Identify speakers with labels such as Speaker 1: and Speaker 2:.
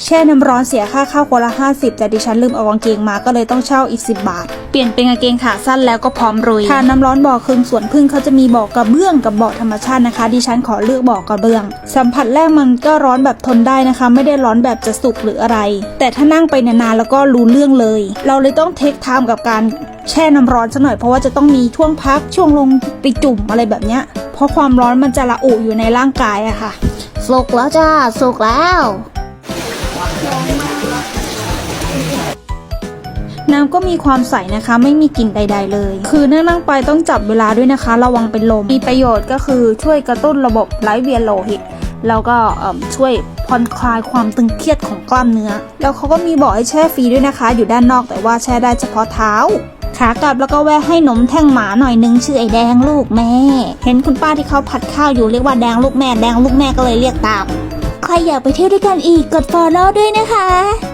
Speaker 1: แช่น้ำร้อนเสียค่าเข้าคนละ 50 แต่ดิฉันลืมเอากางเกงมาก็เลยต้องเช่าอีก 10 บาท เปลี่ยนเป็นกางเกงขาสั้นแล้วก็พร้อมรุยทานน้ำร้อนบ่อคืนสวนพึ่งเขาจะมีบ่อกระเบื้องกับบ่อธรรมชาตินะคะ ดิฉันขอเลือกบ่อกระเบื้อง สัมผัสแรกมันก็ร้อนแบบทนได้นะคะ ไม่ได้ร้อนแบบจะสุกหรืออะไร แต่ถ้านั่งไปนานๆแล้วก็รู้เรื่องเลย เราเลยต้องเทคไทม์กับการแช่น้ำร้อนสักหน่อยเพราะว่าจะต้องมีช่วงพักช่วงลงไปจุ่มอะไรแบบเนี้ยเพราะความร้อนมันจะระอุอยู่ในร่างกายอะค่ะ
Speaker 2: สุกแล้วจ้าสุกแล้ว
Speaker 1: น้ำก็มีความใสนะคะ ไม่มีกลิ่นใด ๆ เลย คือนั่งนั่งๆไปต้องจับเวลาด้วยนะคะ ระวังเป็นลม มีประโยชน์ก็คือช่วยกระตุ้นระบบไหลเวียนโลหิต แล้วก็ช่วยผ่อนคลายความตึงเครียดของกล้ามเนื้อ แล้วเขาก็มีบอกให้แช่ฟรีด้วยนะคะ อยู่ด้านนอกแต่ว่าแช่ได้เฉพาะเท้าขากลับแล้วก็แวะให้นมแท่งหมาหน่อยนึงชื่อไอ้แดงลูกแม่ เห็นคุณป้าที่เขาผัดข้าวอยู่เรียกว่าแดงลูกแม่แดงลูกแม่ก็เลยเรียกตาม
Speaker 2: ครอยากไปเที่ยวด้วยกันอีกกด follow ด้วยนะคะ